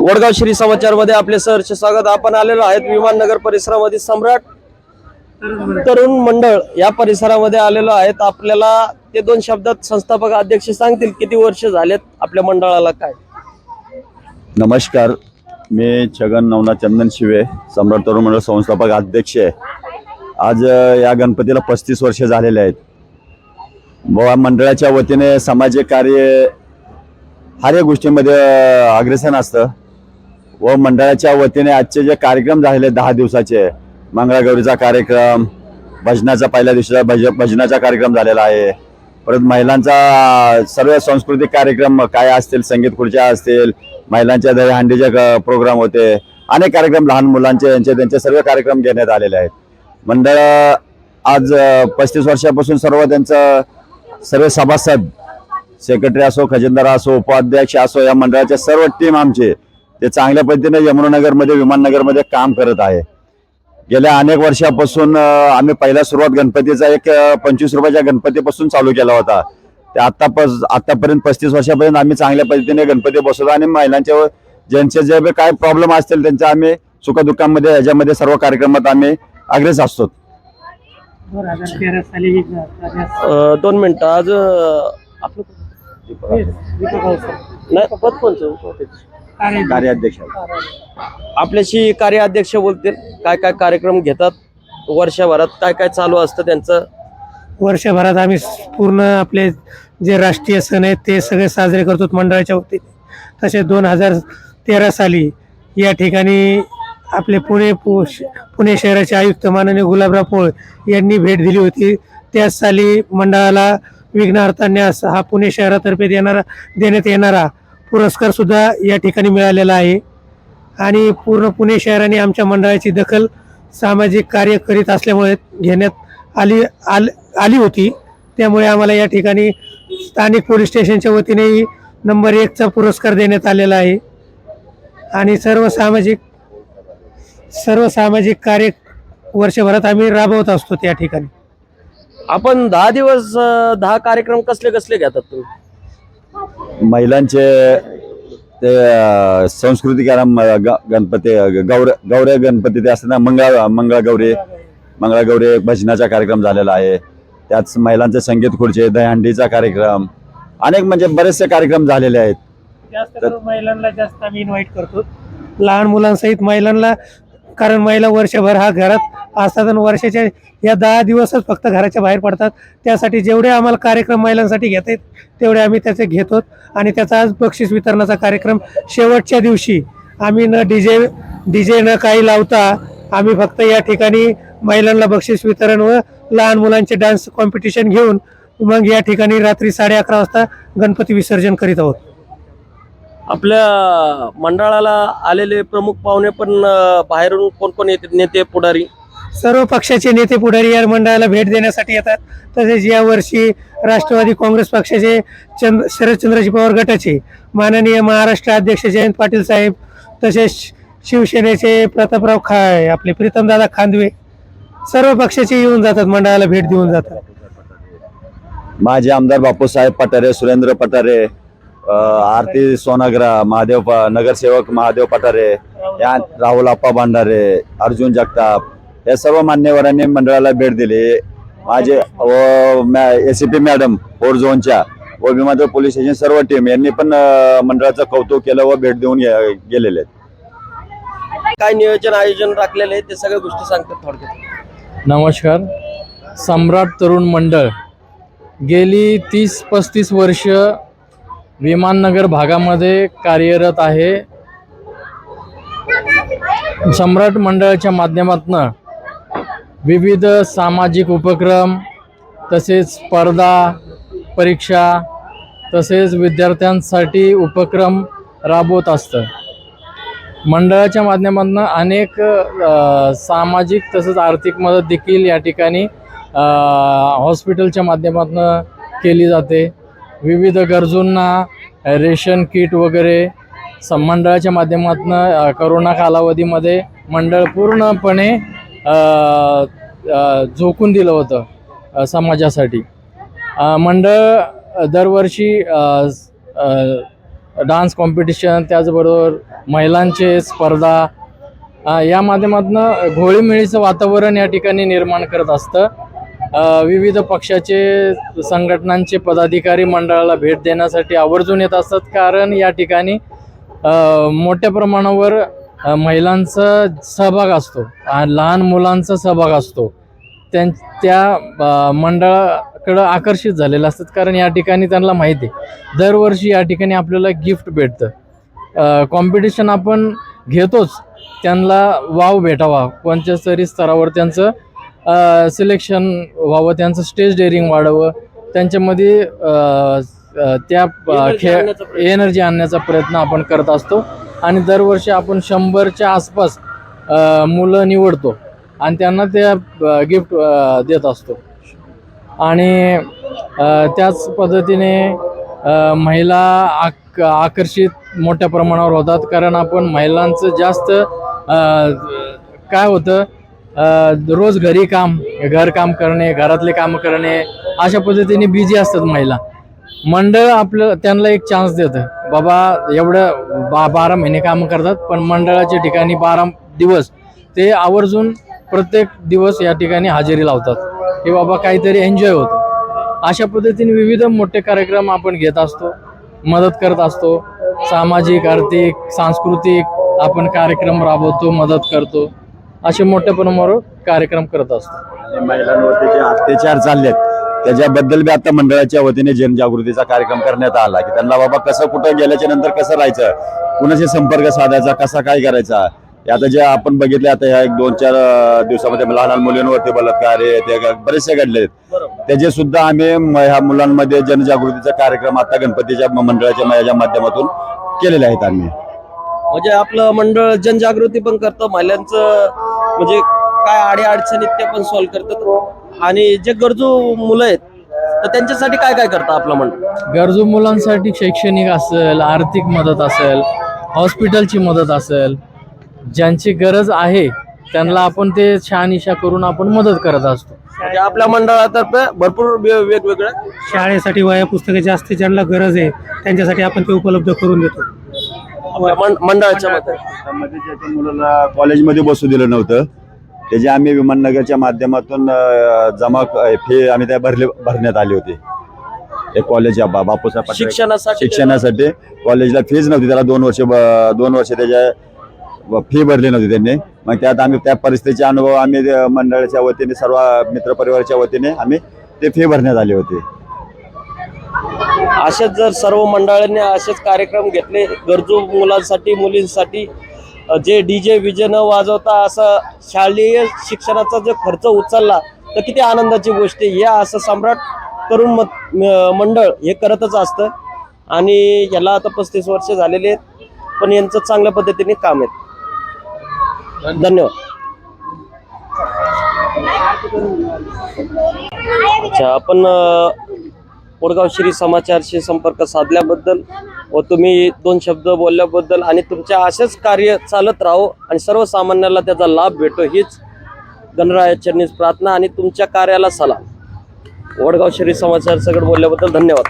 वडगाव श्री समाचारमध्ये आपले सहर्ष स्वागत. आपण आलेलो आहेत विमाननगर परिसरामध्ये सम्राट तरुण मंडळ या परिसरामध्ये आलेलो आहेत. आपल्याला ते दोन शब्दात संस्थापक अध्यक्ष सांगतील किती वर्ष झालेत आपल्या मंडळाला काय? नमस्कार. मी छगन नवनाथ चंदन शिवे सम्राट तरुण मंडळ संस्थापक अध्यक्ष आहे. आज या गणपतीला पस्तीस वर्ष झालेले आहेत. व मंडळाच्या वतीने सामाजिक कार्य हर एक गोष्टीमध्ये अग्रेसन असतं. व मंडळाच्या वतीने आजचे जे कार्यक्रम झालेले दहा दिवसाचे मंगळागौरीचा कार्यक्रम भजनाचा पहिल्या दिवशीचा भज भजनाचा कार्यक्रम झालेला आहे. परत महिलांचा सर्व सांस्कृतिक कार्यक्रम काय असतील संगीत खुर्च्या असतील महिलांच्या दहीहंडीचे क- प्रोग्राम होते. अनेक कार्यक्रम लहान मुलांचे यांचे त्यांचे सर्व कार्यक्रम घेण्यात आलेले आहेत. मंडळ आज पस्तीस वर्षापासून सर्व त्यांचं सर्व सभासद सेक्रेटरी असो खजिनदार असो उपाध्यक्ष असो या मंडळाचे सर्व टीम आमचे ते चांगल्या पद्धतीने यमुनानगरमध्ये विमाननगरमध्ये काम करत आहे. गेल्या अनेक वर्षापासून आम्ही पहिला सुरुवात गणपतीचा एक पंचवीस रुपयाच्या गणपतीपासून चालू केला होता. ते आता आत्तापर्यंत पस्तीस वर्षापर्यंत आम्ही चांगल्या पद्धतीने गणपती बसवतो आणि महिलांच्या ज्यांचे जे काय प्रॉब्लेम असतील त्यांचे आम्ही सुखदुःखामध्ये ह्याच्यामध्ये सर्व कार्यक्रमात आम्ही अग्रेस असतो. दोन मिनटं आज आपलं नाही पद कोणचं? कार्याध्यक्ष. आपल्याशी कार्याध्यक्ष बोलतील? काय काय कार्यक्रम घेतात? वर्षभरात काय काय चालू असतं त्यांचं? वर्षभरात आम्ही पूर्ण आपले जे राष्ट्रीय सण आहेत ते सगळे साजरे करतो मंडळाच्या वतीने. तसे दोन हजार तेरा साली या ठिकाणी आपले पुणे पु पुणे शहराचे आयुक्त माननीय गुलाबराव पोळ यांनी भेट दिली होती. त्याच साली मंडळाला विघ्नार्थान्यास हा पुणे शहरातर्फे देणारा देण्यात येणारा पुरस्कार सुद्धा या ठिकाणी मिळालेला आहे. आणि पूर्ण पुणे शहराने आमच्या मंडळाची दखल सामाजिक कार्य करीत असल्यामुळे घेण्यात आली आल आली होती. त्यामुळे आम्हाला या ठिकाणी स्थानिक पोलीस स्टेशनच्या वतीनेही नंबर एकचा पुरस्कार देण्यात आलेला आहे. आणि सर्व सामाजिक सर्व सामाजिक कार्य वर्षभरात आम्ही राबवत असतो त्या ठिकाणी. आपण दहा दिवस अं, दहा कार्यक्रम कसले कसले घेतात तुम्ही? महिलांचे ते अ, सांस्कृतिक आराम अ, ग- गणपती अ, गौर गौऱ्या गणपती ते असतात ना मंगळ मंगळगौरी मंगळगौरी एक भजनाचा कार्यक्रम झालेला आहे. त्याच महिलांचे संगीत खुर्ची दहीहंडीचा कार्यक्रम अनेक म्हणजे बरेचसे कार्यक्रम झालेले आहेत. जास्त करून महिलांना जास्त आम्ही इन्व्हाइट करतो. लहान मुलांसहित महिलांना कारण महिला वर्षभर हा घरात असतात आणि वर्षाच्या या दहा दिवसच फक्त घराच्या बाहेर पडतात. त्यासाठी जेवढे आम्हाला कार्यक्रम महिलांसाठी घेता येत तेवढे आम्ही त्याचे घेतो आणि त्याचा आज बक्षीस वितरणाचा कार्यक्रम शेवटच्या दिवशी आम्ही न डीजे डीजे न काही लावता आम्ही फक्त या ठिकाणी महिलांना बक्षीस वितरण व लहान मुलांचे डान्स कॉम्पिटिशन घेऊन मग या ठिकाणी रात्री साडे अकरा वाजता गणपती विसर्जन करीत आहोत. आपल्या मंडळाला आलेले प्रमुख पाहुणे पण बाहेरून कोण कोण येतात नेते पुढारी? सर्व पक्षाचे नेते पुढारी या मंडळाला भेट देण्यासाठी येतात. तसेच यावर्षी राष्ट्रवादी काँग्रेस पक्षाचे चंद्र शरदचंद्रजी पवार गटाचे माननीय महाराष्ट्र अध्यक्ष जयंत पाटील साहेब तसेच शिवसेनेचे प्रतापराव खाय आपले प्रीतमदादा खांदवे सर्व पक्षाचे येऊन जातात मंडळाला भेट देऊन जातात. माझे आमदार बापूसाहेब पठारे सुरेंद्र पठारे आरती सोनाग्रा महादेव नगरसेवक महादेव पठारे या राहुल आप्पा भांडारे अर्जुन जगताप या सर्व मान्यवरांनी मंडळाला भेट दिली. माझे व एसीपी मॅडम फोर झोनच्या व विमानतळ पोलीस स्टेशन सर्व टीम यांनी पण मंडळाचं कौतुक केलं व भेट देऊन गेलेले आहेत. काय नियोजन आयोजन राखलेलं आहे ते सगळ्या गोष्टी सांगतात थोडक्यात. नमस्कार. सम्राट तरुण मंडळ. गेली तीस पस्तीस वर्ष विमाननगर भागामध्ये कार्यरत आहे. सम्राट मंडळाच्या माध्यमातून विविध सामाजिक उपक्रम तसेच स्पर्धा परीक्षा तसेच विद्यार्थ्यांसाठी उपक्रम राबवत असतं. मंडळाच्या माध्यमातून अनेक सामाजिक तसंच आर्थिक मदत देखील या ठिकाणी हॉस्पिटलच्या माध्यमातून केली जाते. विविध गरजूंना रेशन किट वगैरे स मंडळाच्या माध्यमातून करोना कालावधीमध्ये मंडळ पूर्णपणे झोकून दिलं होतं समाजासाठी. मंडळ दरवर्षी डान्स कॉम्पिटिशन त्याचबरोबर महिलांचे स्पर्धा या माध्यमातून घोळीमेळीचं वातावरण या ठिकाणी निर्माण करत असतं. विविध पक्षाचे संघटनांचे पदाधिकारी मंडळाला भेट देण्यासाठी आवर्जून येत असतात. कारण या ठिकाणी मोठ्या प्रमाणावर महिलांचा सहभाग असतो लहान मुलांचा सहभाग असतो. त्यां त्या मंडळाकडं आकर्षित झालेले असतात कारण या ठिकाणी त्यांना माहिती आहे. दरवर्षी या ठिकाणी आपल्याला गिफ्ट भेटतं. कॉम्पिटिशन आपण घेतोच. त्यांना वाव भेटावा. कोणत्या तरी स्तरावर त्यांचं सिलेक्शन व्हावं त्यांचं स्टेज डेअरिंग वाढावं. त्यांच्यामध्ये त्या खेळ. एनर्जी आणण्याचा प्रयत्न आपण करत असतो. आणि दरवर्षी आपण शंभरच्या आसपास मुलं निवडतो. आणि त्यांना त्या गिफ्ट देत असतो. आणि त्याच पद्धतीने महिला आक आकर्षित मोठ्या प्रमाणावर होतात. कारण आपण महिलांचं जास्त काय होतं रोज घरी काम घरकाम करणे घरातले कामं करणे अशा पद्धतीने बिझी असतात महिला. मंडळ आपलं त्यांना एक चान्स देतं. बाबा एवढं बा बारा महिने कामं करतात पण मंडळाच्या ठिकाणी बारा दिवस ते आवर्जून प्रत्येक दिवस या ठिकाणी हजेरी लावतात. की बाबा काहीतरी एन्जॉय होतं. अशा पद्धतीने विविध मोठे कार्यक्रम आपण घेत असतो मदत करत असतो. सामाजिक आर्थिक सांस्कृतिक आपण कार्यक्रम राबवतो मदत करतो. असे मोठ्या प्रमाणावर कार्यक्रम करत असतो. महिलांवरती जे अत्याचार आहेत त्याच्याबद्दल बी आता मंडळाच्या वतीने जनजागृतीचा कार्यक्रम करण्यात आला की त्यांना बाबा कसं कुठं गेल्याच्यानंतर कसं राहायचं? कुणाशी संपर्क साधायचा? कसा काय करायचा? आता जे आपण बघितले आता ह्या एक दोन चार दिवसामध्ये लहान लहान मुलींवरती बलात्कार ते बरेचसे घडले त्याचे सुद्धा आम्ही ह्या मुलांमध्ये जनजागृतीचा कार्यक्रम आता गणपतीच्या मंडळाच्या म- याच्या माध्यमातून केलेले आहेत आम्ही. म्हणजे आपलं मंडळ जनजागृती पण करतं महिलांचं म्हणजे काय आडी अडचणीत ते पण सॉल्व्ह करतात. आणि जे गरजू मुलं आहेत तर त्यांच्यासाठी काय काय करतं आपलं मंडळ गरजू मुलांसाठी शैक्षणिक असेल आर्थिक मदत असेल हॉस्पिटलची मदत असेल ज्यांची गरज आहे त्यांना आपण ते शहानिशा करून आपण मदत करत असतो. म्हणजे आपल्या मंडळातर्फे भरपूर वे- वेगवेगळ्या शाळेसाठी वया पुस्तके जास्त ज्यांना गरज आहे त्यांच्यासाठी आपण ते उपलब्ध करून देतो. मंडळाच्या मुलाला कॉलेजमध्ये बसू दिलं नव्हतं त्याचे आम्ही विमाननगरच्या माध्यमातून जमा फी आम्ही त्या भरले भरण्यात आली होती. एक कॉलेज बापूसाहेब शिक्षणासाठी शिक्षणासाठी कॉलेजला फीज नव्हती त्याला दोन वर्ष दोन वर्ष त्याच्या फी भरली नव्हती त्यांनी. मग त्यात आम्ही त्या परिस्थितीचे अनुभव आम्ही मंडळाच्या वतीने सर्व मित्रपरिवाराच्या वतीने आम्ही ते फी भरण्यात आली होती. असेच जर सर्व मंडळांनी असेच कार्यक्रम घेतले गरजू मुलांसाठी मुलींसाठी जे डी जे विजे न वाजवता असं शालेय शिक्षणाचा जो खर्च उचलला तर किती आनंदाची गोष्ट आहे. या असं सम्राट तरुण मत म- मंडळ हे करतच असतं. आणि याला आता पस्तीस वर्ष झालेले आहेत पण यांचं चांगल्या पद्धतीने काम आहे. धन्यवाद. अच्छा आपण अ, वडगाव श्री समाचारशी संपर्क साधल्याबद्दल व तुम्ही दोन शब्द बोलल्याबद्दल आणि तुमच्या असेच कार्य चालत राहो आणि सर्वसामान्याला त्याचा लाभ भेटो हीच गणरायाचरणीच प्रार्थना आणि तुमच्या कार्याला सलाम. वडगाव श्री समाचार सगळं बोलल्याबद्दल धन्यवाद.